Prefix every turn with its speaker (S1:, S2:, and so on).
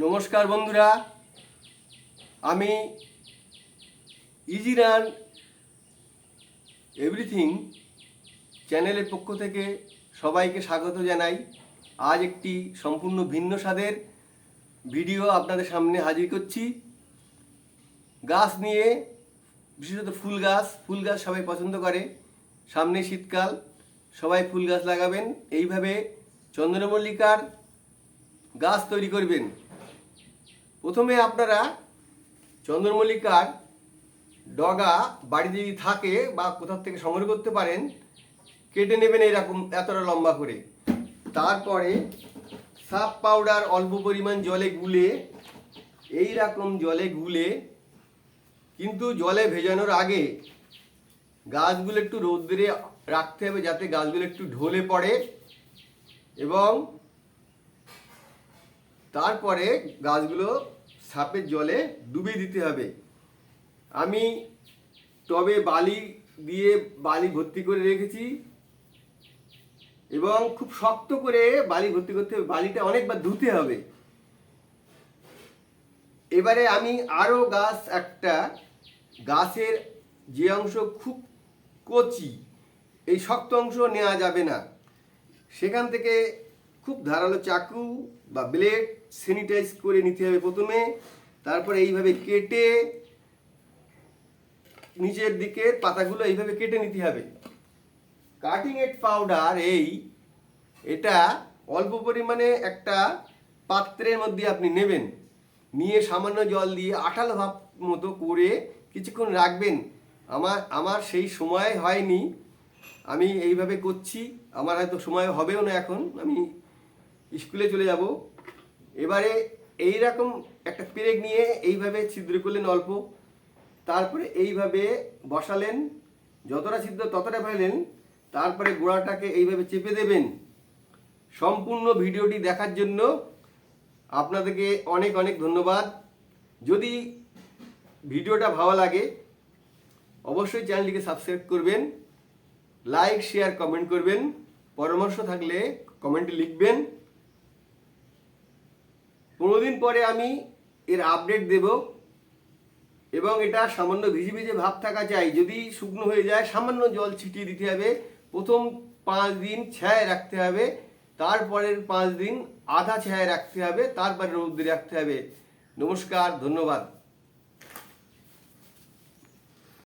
S1: নমস্কার বন্ধুরা। আমি ইজি রান এভরিথিং চ্যানেলের পক্ষ থেকে সবাইকে স্বাগত জানাই। আজ একটি সম্পূর্ণ ভিন্ন স্বাদের ভিডিও আপনাদের সামনে হাজির করছি। গাছ নিয়ে, বিশেষত ফুল গাছ ফুল গাছ সবাই পছন্দ করে। সামনে শীতকাল, সবাই ফুল গাছ লাগাবেন। এইভাবে চন্দ্রমল্লিকার গাছ তৈরি করবেন। প্রথমে আপনারা চন্দ্রমল্লিকার ডগা বাড়িতে যদি থাকে বা কোথাও থেকে সংগ্রহ করতে পারেন, কেটে নেবেন এরকম এতটা লম্বা করে। তারপরে সাপ পাউডার অল্প পরিমাণ জলে গুলে এই রকম জলে গুলে, কিন্তু জলে ভেজানোর আগে গাছগুলো একটু রৌদ্রে রাখতে হবে যাতে গাছগুলো একটু ঢলে পড়ে এবং তারপরে গাছগুলো সাপের জলে ডুবিয়ে দিতে হবে। আমি টবে বালি দিয়ে বালি ভর্তি করে রেখেছি এবং খুব শক্ত করে বালি ভর্তি করতে হবে, বালিটা অনেকবার ধুতে হবে। এবারে আমি আরও গাছ, একটা গাছের যে অংশ খুব কচি, এই শক্ত অংশ নেওয়া যাবে না। সেখান থেকে খুব ধারালো চাকু বা ব্লেড স্যানিটাইজ করে নিতে হবে প্রথমে, তারপরে এইভাবে কেটে নিচের দিকে পাতাগুলো এইভাবে কেটে নিতে হবে। কাটিং এড পাউডার এই, এটা অল্প পরিমাণে একটা পাত্রের মধ্যে আপনি নেবেন। নিয়ে সামান্য জল দিয়ে আঠালো ভাব মতো করে কিছুক্ষণ রাখবেন। আমার আমার সেই সময় হয়নি। আমি এইভাবে করছি। আমার হয়তো সময় হবেও না এখন। আমি স্কুলে চলে যাব। এবারে এই রকম একটা পেরেক নিয়ে এইভাবে ছিদ্র করলেন অল্প। তারপরে এইভাবে বসালেন, যতটা ছিদ্র ততটা ফেলেন তারপরে গোড়াটাকে এইভাবে চেপে দেবেন। সম্পূর্ণ ভিডিওটি দেখার জন্য আপনাদেরকে অনেক অনেক ধন্যবাদ। যদি ভিডিওটা ভালো লাগে, অবশ্যই চ্যানেলটিকে সাবস্ক্রাইব করবেন, লাইক, শেয়ার, কমেন্ট করবেন। পরামর্শ থাকলে কমেন্টে লিখবেন। পনেরো দিন পরে আমি এর আপডেট দেব এবং এটা সামান্য ভিজে ভিজে ভাব থাকা চাই। যদি শুকনো হয়ে যায়, সামান্য জল ছিটিয়ে দিতে হবে। প্রথম পাঁচ দিন ছায় রাখতে হবে। তারপরের পাঁচ দিন আধা ছায় রাখতে হবে। তারপরে রৌদ্রে রাখতে হবে। নমস্কার, ধন্যবাদ।